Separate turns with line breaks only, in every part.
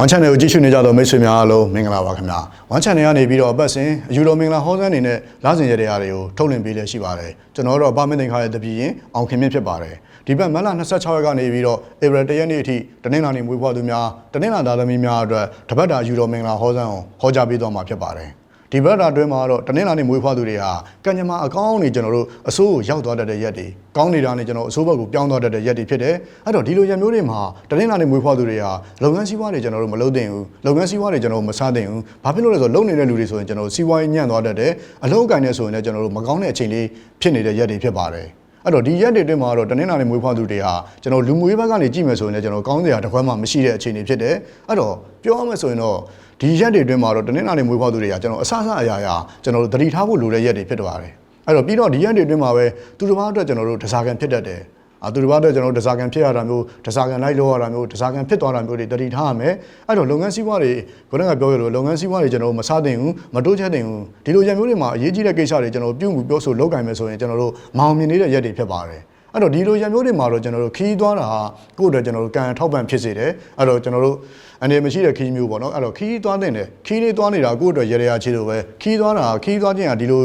One Channel ကိုကြည့်ရှုနေကြသောမိတ်ဆွေများအားလုံးမင်္ဂလာပါခင်ဗျာ One Channel ကနေပြီးတော့အပတ်စဉ်အယူတော်မင်္ဂလာဟောစန်းအနေနဲ့လာစဉ်ရတဲ့အားတွေကိုထုတ်လွှင့်ပေးလျက်ရှိပါတယ်ကျွန်တော်တို့ဗာမင်းတင်ခါရဲ့တပည့်ရင်အောင်ခင်မြင့်ဖြစ်ပါတယ်ဒီဘက်မတ်လ26ရက်ကနေပြီးတော့ဧပြီ1ရက်နေ့အထိတနင်္လာနေ့မွေးဖွားသူများတနင်္လာသားသမီးများအတွက်တပတ်တာအယူတော်မင်္ဂလာဟောစန်းကိုဟောကြားပေးသွားမှာဖြစ်ပါတယ် ဒီဘက်တာအတွင်းမှာတော့တနင်္လာနေ့မွေးဖွားသူတွေဟာကံကြမ္မာအကောင်းနေကျွန်တော်တို့အဆိုးကိုရောက်သွားတတ်တဲ့ရက်တွေကောင်းနေတာနဲ့ကျွန်တော်အဆိုးဘက်ကိုပြောင်းသွားတတ်တဲ့ရက်တွေဖြစ်တယ်အဲ့တော့ဒီလိုရက်မျိုးတွေမှာတနင်္လာနေ့မွေးဖွားသူတွေဟာလုပ်ငန်းစည်းဝါးတွေကျွန်တော်တို့မလုပ်သင့်ဘူးလုပ်ငန်းစည်းဝါးတွေကျွန်တော်တို့မစားသင့်ဘူးဘာဖြစ်လို့လဲဆိုတော့လုပ်နေတဲ့လူတွေဆိုရင်ကျွန်တော်တို့စီးပွားရေးညံ့သွားတတ်တယ်အလုပ်အကင်နဲ့ဆိုရင်လည်းကျွန်တော်တို့မကောင်းတဲ့အချိန်လေးဖြစ်နေတဲ့ရက်တွေဖြစ်ပါတယ် အဲ့တော့ဒီရက်တွေအတွင်းမှာတော့တနင်္လာနေ့မွေးဖွားသူတွေဟာကျွန်တော်လူမှုရေးဘက်ကနေကြည့်မယ်ဆိုရင်လည်းကျွန်တော်ကောင်းစရာတစ်ခွက်မှမရှိတဲ့အခြေအနေဖြစ်တယ်အဲ့တော့ပြောရမယ်ဆိုရင်တော့ဒီရက်တွေအတွင်းမှာတော့တနင်္လာနေ့မွေးဖွားသူတွေကကျွန်တော်အဆအဆအရာရာကျွန်တော်တို့သတိထားဖို့လိုတဲ့ရက်တွေဖြစ်သွားတယ်အဲ့တော့ပြီးတော့ဒီရက်တွေအတွင်းမှာပဲသူတစ်ပါးအတွက်ကျွန်တော်တို့တစားကန်ဖြစ်တတ်တယ်အာ သူတစ်ပါးအတွက်ကျွန်တော်တို့တစားကန်ဖြစ်ရတာမျိုးတစားကန်လိုက်လို့ရတာမျိုးတစားကန်ဖြစ်သွားတာမျိုးတွေတတိထားရမယ်အဲ့တော့လုပ်ငန်းစည်းဝါးတွေခုနကပြောရလို့လုပ်ငန်းစည်းဝါးတွေကျွန်တော်တို့မစားသင့်ဘူးမတိုးချဲ့သင့်ဘူးဒီလိုရက်မျိုးတွေမှာအရေးကြီးတဲ့ကိစ္စတွေကျွန်တော်တို့ပြုမှုပြောဆိုလုပ်ကင်မယ်ဆိုရင်ကျွန်တော်တို့မအောင်မြင်နေတဲ့ရက်တွေဖြစ်ပါတယ် အဲ့တော့ဒီလိုရံမျိုးတွေမှာတော့ကျွန်တော်တို့ခီးသွားတာဟာကိုယ့်အတွက်ကျွန်တော်တို့ကံထောက်ပံ့ဖြစ်စေတယ်အဲ့တော့ကျွန်တော်တို့အနေမရှိတဲ့ခီးမျိုးပေါ့နော်အဲ့တော့ခီးသွားတဲ့တယ်ခီးလေးသွားနေတာကိုယ့်အတွက်ရရရချေလို့ပဲခီးသွားတာခီးသွားခြင်းဟာဒီလို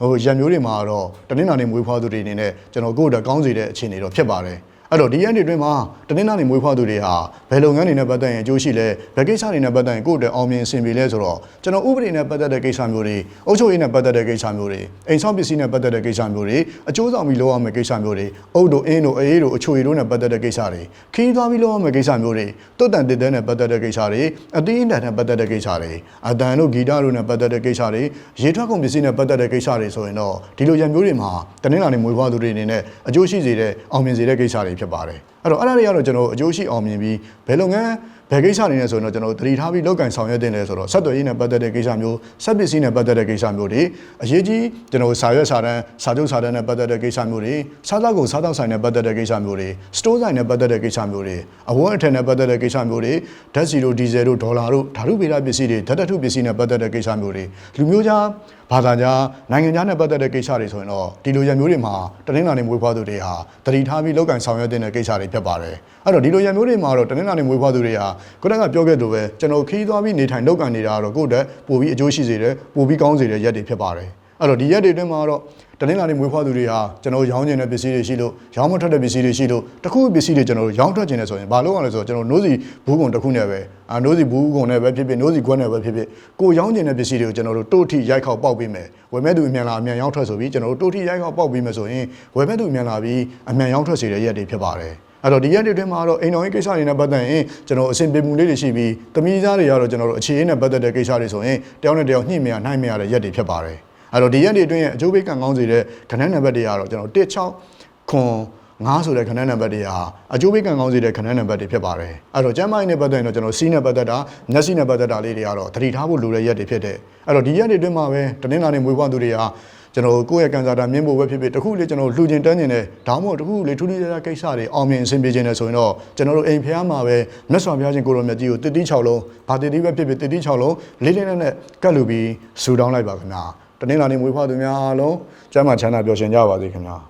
ဟိုရံမျိုးတွေမှာတော့တနင်္လာနေ့မွေးဖွားသူတွေအနေနဲ့ကျွန်တော်ကိုယ့်အတွက်ကောင်းစေတဲ့အခြေအနေတော့ဖြစ်ပါတယ် အဲ့တော့ဒီရက်တွေအတွင်းမှာတနင်္လာနေ့မွေးဖွားသူတွေဟာဘယ်လုပ်ငန်းတွေနဲ့ပတ်သက်ရင်အကျိုးရှိလဲဘယ်ကိစ္စတွေနဲ့ပတ်သက်ရင်ကိုယ့်အတွက်အောင်မြင်အဆင်ပြေလဲဆိုတော့ကျွန်တော်ဥပဒေနဲ့ပတ်သက်တဲ့ကိစ္စမျိုးတွေအုပ်ချုပ်ရေးနဲ့ပတ်သက်တဲ့ကိစ္စမျိုးတွေအိမ်ဆောက်ပစ္စည်းနဲ့ပတ်သက်တဲ့ကိစ္စမျိုးတွေအကျိုးဆောင်ပြီးလုပ်ရမယ့်ကိစ္စမျိုးတွေအုပ်တို့အင်းတို့အေးတို့အချိုရီတို့နဲ့ပတ်သက်တဲ့ကိစ္စတွေခီးသွားပြီးလုပ်ရမယ့်ကိစ္စမျိုးတွေတုတ်တန်တစ်တဲနဲ့ပတ်သက်တဲ့ကိစ္စတွေအသီးအနှံနဲ့ပတ်သက်တဲ့ကိစ္စတွေအတန်တို့ဂီတတို့နဲ့ပတ်သက်တဲ့ကိစ္စတွေရေထွက်ကုန်ပစ္စည်းနဲ့ပတ်သက်တဲ့ကိစ္စတွေဆိုရင်တော့ဒီလိုရံမျိုးတွေမှာတနင်္လာနေ့မွေးဖွားသူတွေအနေနဲ့အကျိုးရှိစေတဲ့အောင်မြင်စေတဲ့ကိစ္စတွေဖြစ်ပါတယ်အဲ့တော့အဲ့ဒါတွေကတော့ကျွန်တော်အကျိုးရှိအောင်မြင်ပြီးဘယ်လုပ်ငန်းဘယ်ကိစ္စတွေနဲ့ဆိုရင်တော့ကျွန်တော်သတိထားပြီးလောက်ကင်ဆောင်ရွက်တင်တယ်ဆိုတော့ဆက်သွယ်ရေးနဲ့ပတ်သက်တဲ့ကိစ္စမျိုးဆက်ပစ္စည်းနဲ့ပတ်သက်တဲ့ကိစ္စမျိုးတွေအရေးကြီးကျွန်တော်စာရွက်စာတမ်းစာချုပ်စာတမ်းနဲ့ပတ်သက်တဲ့ကိစ္စမျိုးတွေစားသောက်ကုန်စားသောက်ဆိုင်နဲ့ပတ်သက်တဲ့ကိစ္စမျိုးတွေစတိုးဆိုင်နဲ့ပတ်သက်တဲ့ကိစ္စမျိုးတွေအဝတ်အထည်နဲ့ပတ်သက်တဲ့ကိစ္စမျိုးတွေဓာတ်ဆီတို့ဒီဇယ်တို့ဒေါ်လာတို့ဓာတုဗေဒပစ္စည်းတွေဓာတ်တထုပစ္စည်းနဲ့ပတ်သက်တဲ့ကိစ္စမျိုးတွေလူမျိုးခြားဘာသာခြားနိုင်ငံခြားနဲ့ပတ်သက်တဲ့ကိစ္စတွေဆိုရင်တော့ဒီလိုရံမျိုးတွေမှာတနင်္လာနေ့မွေးဖွားသူတွေဟာတတိထားပြီးလောက်ကင်ဆောင်ရွက်တဲ့ကိစ္စတွေဖြစ်ပါတယ်အဲ့တော့ဒီလိုရံမျိုးတွေမှာတော့တနင်္လာနေ့မွေးဖွားသူတွေဟာခုနကပြောခဲ့လို့ပဲကျွန်တော်ခီးသွားပြီးနေထိုင်လောက်ကင်နေတာကတော့ကိုယ့်အတွက်ပိုပြီးအကျိုးရှိစေတယ်ပိုပြီးကောင်းစေတဲ့ရက်တွေဖြစ်ပါတယ်အဲ့တော့ဒီရက်တွေအတွင်းမှာတော့တနင်္လာနေ့မွေးဖွားသူတွေဟာကျွန်တော်ရောင်းကျင်တဲ့ပစ္စည်းတွေရှိလို့ရောင်းမထွက်တဲ့ပစ္စည်းတွေရှိလို့တခုပစ္စည်းတွေကျွန်တော်တို့ရောင်းထွက်ကျင်တယ်ဆိုရင်ဘာလို့ရလဲဆိုတော့ကျွန်တော်နိုးစီဘူးကုံတစ်ခုနဲ့ပဲအာနိုးစီဘူးကုံနဲ့ပဲဖြစ်ဖြစ်နိုးစီခွက်နဲ့ပဲဖြစ်ဖြစ်ကိုရောင်းကျင်တဲ့ပစ္စည်းတွေကိုကျွန်တော်တို့တိုးထိရိုက်ခေါက်ပေါက်ပေးမယ်ဝယ်မဲ့သူအမြန်လာအမြန်ရောင်းထွက်ဆိုပြီးကျွန်တော်တို့တိုးထိရိုက်ခေါက်ပေါက်ပေးမယ်ဆိုရင်ဝယ်မဲ့သူအမြန်လာပြီးအမြန်ရောင်းထွက်စေတဲ့ရက်တွေဖြစ်ပါတယ် အဲ့တော့ဒီရက်တွေအတွင်းမှာတော့အိမ်တော်ရေးကိစ္စတွေနဲ့ပတ်သက်ရင်ကျွန်တော်အဆင်ပြေမှုလေးတွေရှိပြီးတမီးသားတွေကတော့ကျွန်တော်တို့အခြေအနေနဲ့ပတ်သက်တဲ့ကိစ္စတွေဆိုရင်တယောက်နဲ့တယောက်ညှိမရနှိုင်းမရတဲ့ရက်တွေဖြစ်ပါတယ်အဲ့တော့ဒီရက်တွေအတွင်းရဲ့အကျိုးပေးကံကောင်းစေတဲ့ခဏနံပါတ်တွေကတော့ကျွန်တော်16ခွန်9ဆိုတဲ့ခဏနံပါတ်တွေဟာအကျိုးပေးကံကောင်းစေတဲ့ခဏနံပါတ်တွေဖြစ်ပါတယ်အဲ့တော့ကျမ်းမိုင်းနဲ့ပတ်သက်ရင်တော့ကျွန်တော်စီးနဲ့ပတ်သက်တာမျက်စိနဲ့ပတ်သက်တာလေးတွေကတော့သတိထားဖို့လိုတဲ့ရက်တွေဖြစ်တဲ့အဲ့တော့ဒီရက်တွေအတွင်းမှာပဲတနင်္လာနေ့မွေးဖွားသူတွေဟာ ကျွန်တော်ကိုယ့်ရဲ့ကန်စာတာမြင့်ဖို့ပဲဖြစ်ဖြစ်တခုလေကျွန်တော်လှူကျင်တန်းကျင်တဲ့ဒါမှမဟုတ်တခုလေထူးထူးခြားခြားကိစ္စတွေအောင်မြင်အဆင်ပြေခြင်းနဲ့ဆိုရင်တော့ကျွန်တော်တို့အိမ်ဖျားမှာပဲမြတ်စွာဘုရားရှင်ကိုရောမြတ်ကြီးကိုတတိ6လုံးဗာတတိပဲဖြစ်ဖြစ်တတိ6လုံးလေးလေးနဲ့နဲ့ကတ်လူပြီးဆူတောင်းလိုက်ပါခင်ဗျာတနင်္လာနေ့မွေးဖွားသူများအားလုံးကျမ်းမာချမ်းသာပျော်ရွှင်ကြပါစေခင်ဗျာ